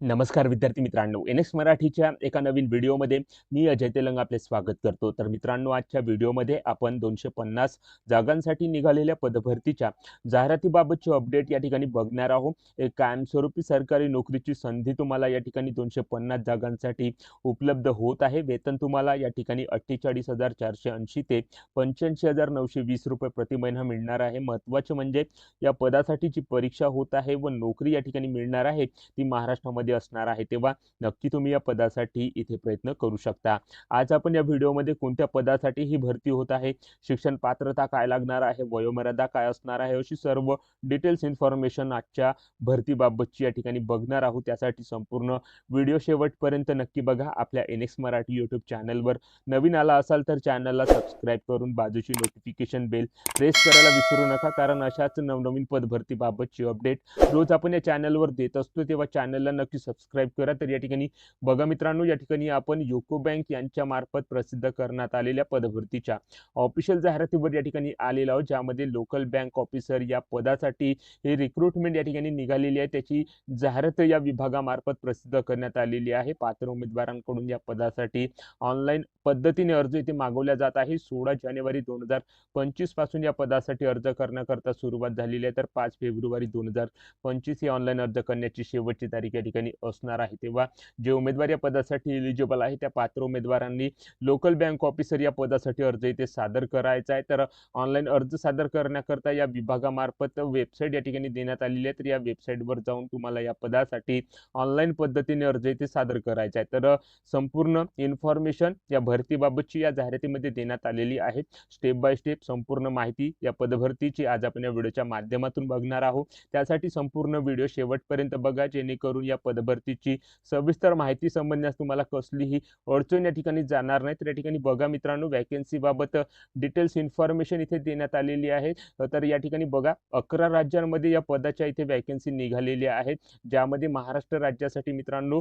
नमस्कार विद्यार्थी मित्रांनो. एन एक्स मराठीच्या एका नवीन व्हिडिओमध्ये मी अजय तेलंग आपले स्वागत करतो. तर मित्रांनो आजच्या व्हिडिओमध्ये आपण दोनशे पन्नास जागांसाठी निघालेल्या पदभरतीच्या जाहिरातीबाबतचे अपडेट या ठिकाणी बघणार आहोत. एक कायमस्वरूपी सरकारी नोकरीची संधी तुम्हाला या ठिकाणी दोनशे पन्नास जागांसाठी उपलब्ध होत आहे. वेतन तुम्हाला या ठिकाणी अठ्ठेचाळीस हजार चारशे ऐंशी ते पंच्याऐंशी हजार नऊशे वीस रुपये प्रति महिना मिळणार आहे. महत्त्वाचे म्हणजे या पदासाठी जी परीक्षा होत आहे व नोकरी या ठिकाणी मिळणार आहे. ती महाराष्ट्रामध्ये असणार आहे तेव्हा नक्की तुम्ही या पदासाठी इथे प्रयत्न करू शकता. आज आपण या व्हिडिओमध्ये कोणत्या पदासाठी ही भरती होत आहे शिक्षण पात्रता काय लागणार आहे वयोमर्यादा काय असणार आहे अशी सर्व डिटेल्स इन्फॉर्मेशन आजच्या भरतीबाबतची या ठिकाणी बघणार आहोत. त्यासाठी संपूर्ण व्हिडिओ शेवटपर्यंत नक्की बघा. आपल्या एन एक्स मराठी यूट्यूब चॅनलवर नवीन आला असाल तर चॅनलला सबस्क्राईब करून बाजूची नोटिफिकेशन बेल प्रेस करायला विसरू नका कारण अशाच नवनवीन पदभरतीबाबतची अपडेट रोज आपण या चॅनलवर देत असतो तेव्हा चॅनलला नक्की सबस्क्राईब करा. तर या ठिकाणी बघा मित्रांनो या ठिकाणी आपण युको बँक यांच्या मार्फत प्रसिद्ध करण्यात आलेल्या पदभरतीच्या ऑफिशियल जाहिरातीवर या ठिकाणी आलेला आहोत ज्यामध्ये लोकल बँक ऑफिसर या पदासाठी हे रिक्रुटमेंट या ठिकाणी निघालेली आहे. त्याची जाहिरात या विभागामार्फत प्रसिद्ध करण्यात आलेली आहे. पात्र उमेदवारांकडून या पदासाठी ऑनलाईन पद्धतीने अर्ज इथे मागवल्या जात आहे. सोळा जानेवारी दोन हजार पंचवीसपासून या पदासाठी अर्ज करण्याकरता सुरुवात झालेली आहे. तर पाच फेब्रुवारी दोन हजार पंचवीस ही ऑनलाईन अर्ज करण्याची शेवटची तारीख या ठिकाणी असणार आहे. तेव्हा जे उमेदवार या पदासाठी एलिजिबल आहे त्या पात्र उमेदवारांनी लोकल बँक ऑफिसर या पदासाठी अर्ज इथे सादर करायचा आहे. तर ऑनलाईन अर्ज सादर करण्याकरता या विभागामार्फत वेबसाईट या ठिकाणी देण्यात आलेली आहे. तर या वेबसाईटवर जाऊन तुम्हाला या पदासाठी ऑनलाईन पद्धतीने अर्ज इथे सादर करायचा आहे. तर संपूर्ण इन्फॉर्मेशन या भरतीबाबतची या जाहिरातीमध्ये देण्यात आलेली आहे. स्टेप बाय स्टेप संपूर्ण माहिती या पदभरतीची आज आपण या व्हिडिओच्या माध्यमातून बघणार आहोत. त्यासाठी संपूर्ण व्हिडिओ शेवटपर्यंत बघा जेणेकरून या पदभरतीची सविस्तर माहिती समजण्यास तुम्हाला कसलीही अडचण या ठिकाणी जाणार नाही. तर या ठिकाणी बघा मित्रांनो वॅकेन्सीबाबत डिटेल्स इन्फॉर्मेशन इथे देण्यात आलेली आहे. तर या ठिकाणी बघा अकरा राज्यांमध्ये या पदाच्या इथे वॅकेन्सी निघालेल्या आहेत ज्यामध्ये महाराष्ट्र राज्यासाठी मित्रांनो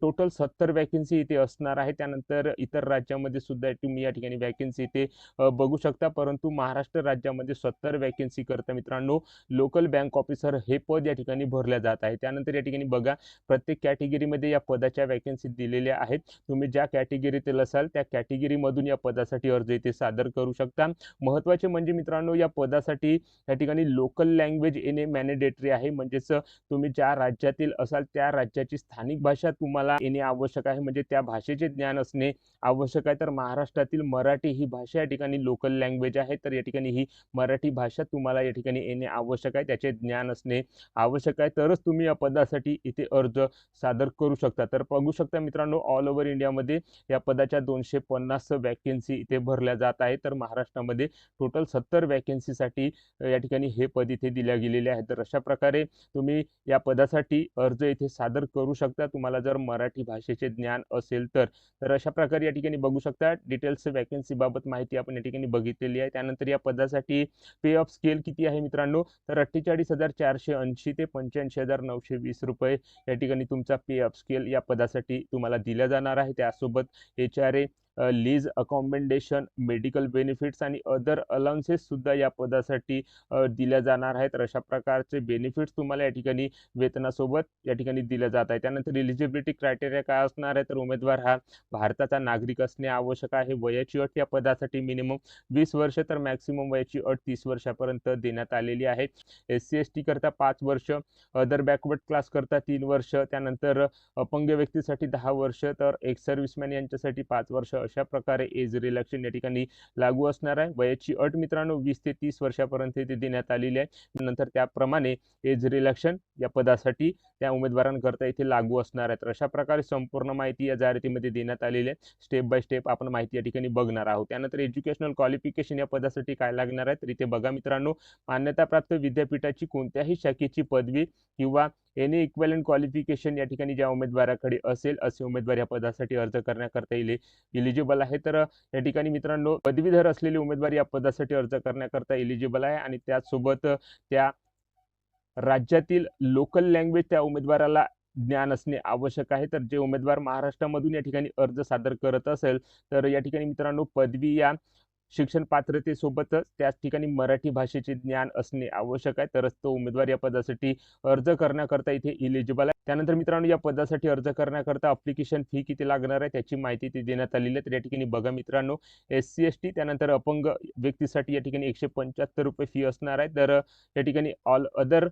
टोटल सत्तर वॅकेन्सी इथे असणार आहे. त्यानंतर इतर राज्यामध्ये सुद्धा तुम्ही या ठिकाणी वॅकेन्सी इथे बघू शकता. परंतु महाराष्ट्र राज्यामध्ये सत्तर वॅकेन्सी करता मित्रांनो लोकल बँक ऑफिसर हे पद या ठिकाणी भरल्या जात आहे. त्यानंतर या ठिकाणी बघा प्रत्येक कॅटेगरीमध्ये या पदाच्या वॅकन्सी दिलेल्या आहेत. तुम्ही ज्या कॅटेगरीतील असाल त्या कॅटेगरीमधून या पदासाठी अर्ज इथे सादर करू शकता. महत्त्वाचे म्हणजे मित्रांनो या पदासाठी या ठिकाणी लोकल लँग्वेज येणे मॅनेडेटरी आहे. म्हणजेच तुम्ही ज्या राज्यातील असाल त्या राज्याची स्थानिक भाषा तुम्हाला येणे आवश्यक आहे. म्हणजे त्या भाषेचे ज्ञान असणे आवश्यक आहे. तर महाराष्ट्रातील मराठी ही भाषा या ठिकाणी लोकल लँग्वेज आहे. तर या ठिकाणी ही मराठी भाषा तुम्हाला या ठिकाणी येणे आवश्यक आहे. त्याचे ज्ञान असणे आवश्यक आहे. तरच तुम्ही या पदासाठी इथे अर्ज सादर करू शकता. तर बघू शकता मित्रांनो ऑल ओव्हर इंडियामध्ये या पदाच्या दोनशे पन्नास वॅकेन्सी इथे भरल्या जात आहे तर महाराष्ट्रामध्ये टोटल सत्तर वॅकेन्सीसाठी या ठिकाणी हे पद इथे दिल्या गेलेले आहे तर अशा प्रकारे तुम्ही या पदासाठी अर्ज इथे सादर करू शकता. तुम्हाला जर मराठी भाषेचे ज्ञान असेल तर. तर अशा प्रकारे या ठिकाणी बघू शकता डिटेल्स वॅकेन्सीबाबत माहिती आपण या ठिकाणी बघितलेली आहे. त्यानंतर या पदासाठी पे ऑफ स्केल किती आहे मित्रांनो? तर अठ्ठेचाळीस हजार चारशे ऐंशी ते पंच्याऐंशी हजार नऊशे वीस रुपये या ठिकाणी तुमचा पे अपस्केल स्केल या पदासाठी तुम्हाला दिल्या जाणार आहे. त्यासोबत H R A lease accommodation medical benefits आणि अदर अलाउन्सेससुद्धा या पदासाठी दिल्या जाणार आहेत. तर अशा प्रकारचे बेनिफिट्स तुम्हाला या ठिकाणी वेतनासोबत या ठिकाणी दिल्या जात आहे त्यानंतर इलिजिबिलिटी क्रायटेरिया काय असणार आहे? तर उमेदवार हा भारताचा नागरिक असणे आवश्यक आहे. वयाची अट या पदासाठी मिनिमम वीस वर्ष तर मॅक्सिमम वयाची अट तीस वर्षापर्यंत देण्यात आलेली आहे. एस सी एस टी करता पाच वर्ष अदर बॅकवर्ड क्लास करता तीन वर्ष त्यानंतर अपंग व्यक्तीसाठी दहा वर्ष तर एक सर्व्हिसमॅन यांच्यासाठी पाच वर्ष अशा प्रकारे एज रिलॅक्शन या ठिकाणी लागू असणार आहे. वयाची अट मित्रांनो वीस ते तीस वर्षापर्यंत इथे देण्यात आलेली आहे. नंतर त्याप्रमाणे एज रिलॅक्शन या पदासाठी त्या उमेदवारांकरता इथे लागू असणार आहे. तर अशा प्रकारे संपूर्ण माहिती या जाहिरातीमध्ये देण्यात आलेली आहे. स्टेप बाय स्टेप आपण माहिती या ठिकाणी बघणार आहोत. त्यानंतर एज्युकेशनल क्वालिफिकेशन या पदासाठी काय लागणार आहे? तर इथे बघा मित्रांनो मान्यताप्राप्त विद्यापीठाची कोणत्याही शाखेची पदवी किंवा एनी इक्वॅलंट क्वालिफिकेशन या ठिकाणी ज्या उमेदवाराकडे असेल असे उमेदवार या पदासाठी अर्ज करण्याकरता येईल इलिजिबल आहे. तर या ठिकाणी मित्रांनो पदवीधर असलेले उमेदवार या पदासाठी अर्ज करण्याकरता एलिजिबल आहे आणि त्यासोबत त्या राज्यातील लोकल लँग्वेज त्या उमेदवाराला ज्ञान असणे आवश्यक आहे. तर जे उमेदवार महाराष्ट्रामधून या ठिकाणी अर्ज सादर करत असेल तर या ठिकाणी मित्रांनो पदवी या शिक्षण पात्रतेसोबतच त्याच ठिकाणी मराठी भाषेचे ज्ञान असणे आवश्यक आहे. तरच तो उमेदवार या पदासाठी अर्ज करण्याकरता इथे इलिजिबल आहे. त्यानंतर मित्रांनो या पदासाठी अर्ज करण्याकरता अप्लिकेशन फी किती लागणार आहे त्याची माहिती ते देण्यात आलेली आहे. तर या ठिकाणी बघा मित्रांनो एस सी एस टी त्यानंतर अपंग व्यक्तीसाठी या ठिकाणी एकशे पंच्याहत्तर रुपये फी असणार आहे. तर या ठिकाणी ऑल अदर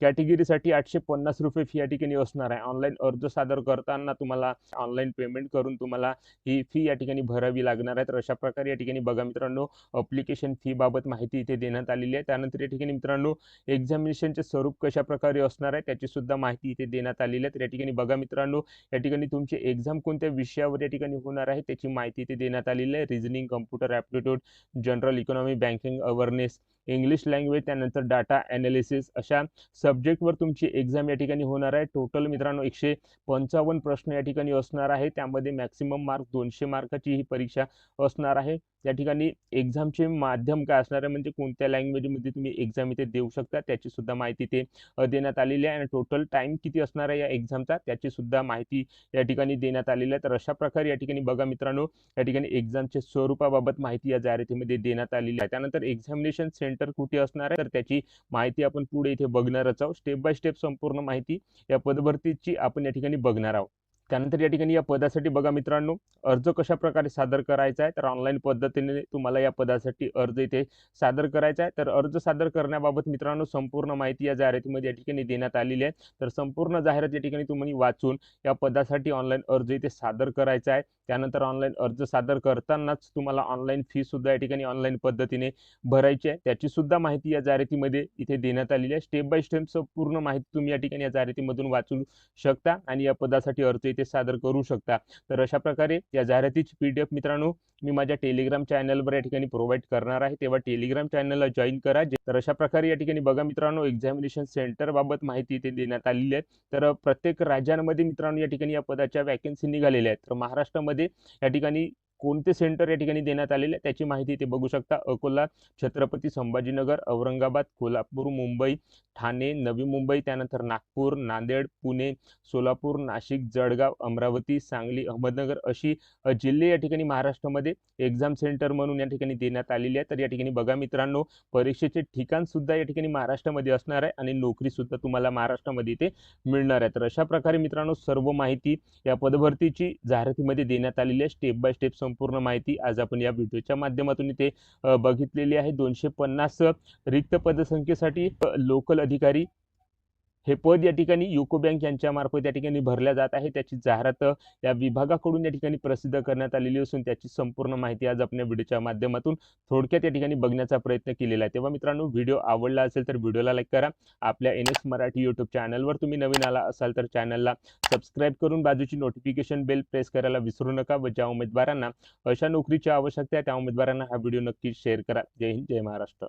कॅटेगरीसाठी आठशे पन्नास रुपये फी या ठिकाणी असणार आहे. ऑनलाईन अर्ज सादर करताना तुम्हाला ऑनलाईन पेमेंट करून तुम्हाला ही फी या ठिकाणी भरावी लागणार आहे तर अशा प्रकारे या ठिकाणी बघा मित्रांनो अप्लिकेशन फी बाबत माहिती इथे देण्यात आलेली आहे. त्यानंतर या ठिकाणी मित्रांनो एक्झामिनेशनचे स्वरूप कशा प्रकारे असणार आहे त्याची सुद्धा माहिती इथे देण्यात आलेली आहे. तर या ठिकाणी बघा मित्रांनो या ठिकाणी तुमची एक्झाम कोणत्या विषयावर या ठिकाणी होणार आहे त्याची माहिती इथे देण्यात आलेली आहे. Reasoning computer aptitude general economy banking awareness English language त्यानंतर डाटा ॲनालिसिस अशा सब्जेक्टवर तुमची एक्झाम या ठिकाणी होणार आहे. टोटल मित्रांनो एकशे पंचावन्न प्रश्न या ठिकाणी असणार आहे. त्यामध्ये मॅक्सिमम मार्क दोनशे मार्काची ही परीक्षा असणार आहे. या ठिकाणी एक्झामचे माध्यम काय असणार आहे? म्हणजे कोणत्या लँग्वेजमध्ये तुम्ही एक्झाम इथे देऊ शकता? त्याची सुद्धा माहिती ते देण्यात आलेली आहे. आणि टोटल टाईम किती असणार आहे या एक्झामचा त्याची सुद्धा माहिती या ठिकाणी देण्यात आलेली आहे. तर अशा प्रकारे या ठिकाणी बघा मित्रांनो या ठिकाणी एक्झामच्या स्वरूपाबाबत माहिती या जाहिरातीमध्ये देण्यात आलेली आहे. त्यानंतर एक्झामिनेशन सेंटर कुठे असणार आहे? तर त्याची माहिती आपण पुढे इथे बघणारच बचाव स्टेप बाय स्टेप संपूर्ण माहिती या पदभरतीची आपण या ठिकाणी बघणार आहोत. त्यानंतर या ठिकाणी या पदासाठी बघा मित्रांनो अर्ज कशा प्रकारे सादर करायचा आहे? तर ऑनलाईन पद्धतीने तुम्हाला या पदासाठी अर्ज इथे सादर करायचा आहे. तर अर्ज सादर करण्याबाबत मित्रांनो संपूर्ण माहिती या जाहिरातीमध्ये या ठिकाणी देण्यात आलेली आहे. तर संपूर्ण जाहिरात या ठिकाणी तुम्ही वाचून या पदासाठी ऑनलाईन अर्ज इथे सादर करायचा आहे. त्यानंतर ऑनलाईन अर्ज सादर करतानाच तुम्हाला ऑनलाईन फीसुद्धा या ठिकाणी ऑनलाईन पद्धतीने भरायची आहे. त्याची सुद्धा माहिती या जाहिरातीमध्ये इथे देण्यात आलेली आहे. स्टेप बाय स्टेप संपूर्ण माहिती तुम्ही या ठिकाणी या जाहिरातीमधून वाचू शकता आणि या पदासाठी अर्ज इथे सादर करू शकता. तर अशा प्रकारे या जाहिरातीची पी डी एफ मित्रांनो मी माझ्या टेलिग्राम चॅनलवर या ठिकाणी प्रोव्हाइड करणार आहे. तेव्हा टेलिग्राम चॅनलला जॉईन करा. तर अशा प्रकारे या ठिकाणी बघा मित्रांनो एक्झामिनेशन सेंटरबाबत माहिती इथे देण्यात आलेली आहे. तर प्रत्येक राज्यांमध्ये मित्रांनो या ठिकाणी या पदाच्या वॅकन्सी निघालेल्या आहेत. तर महाराष्ट्रामध्ये या ठिकाणी कोणते सेंटर या ठिकाणी देण्यात आलेले? आहे त्याची माहिती ते बघू शकता. अकोला छत्रपती संभाजीनगर औरंगाबाद कोल्हापूर मुंबई ठाणे नवी मुंबई त्यानंतर नागपूर नांदेड पुणे सोलापूर नाशिक जळगाव अमरावती सांगली अहमदनगर अशी जिल्हे या ठिकाणी महाराष्ट्रामध्ये एक्झाम सेंटर म्हणून या ठिकाणी देण्यात आलेली आहे तर या ठिकाणी बघा मित्रांनो परीक्षेचे ठिकाण सुद्धा या ठिकाणी महाराष्ट्रामध्ये असणार आहे आणि नोकरीसुद्धा तुम्हाला महाराष्ट्रामध्ये इथे मिळणार आहे. तर अशा प्रकारे मित्रांनो सर्व माहिती या पदभरतीची जाहिरातीमध्ये देण्यात आलेली आहे. स्टेप बाय स्टेप संपूर्ण माहिती आज आपण या व्हिडिओच्या माध्यमातून इथे बघितलेली आहे. दोनशे पन्नास रिक्त पदसंख्येसाठी लोकल अधिकारी हे पद या ठिकाणी युको बँक यांच्या मार्फत या ठिकाणी भरल्या जात आहे. त्याची जाहिरात या विभागाकडून या ठिकाणी प्रसिद्ध करण्यात आलेली असून त्याची संपूर्ण माहिती आज आपण या व्हिडिओच्या माध्यमातून थोडक्यात या ठिकाणी बघण्याचा प्रयत्न केलेला आहे. तेव्हा मित्रांनो व्हिडिओ आवडला असेल तर व्हिडिओला लाईक करा. आपल्या एन एस मराठी यूट्यूब चॅनलवर तुम्ही नवीन आला असाल तर चॅनलला सबस्क्राईब करून बाजूची नोटिफिकेशन बेल प्रेस करायला विसरू नका व ज्या उमेदवारांना अशा नोकरीची आवश्यकता आहे त्या उमेदवारांना हा व्हिडिओ नक्की शेअर करा. जय हिंद जय महाराष्ट्र.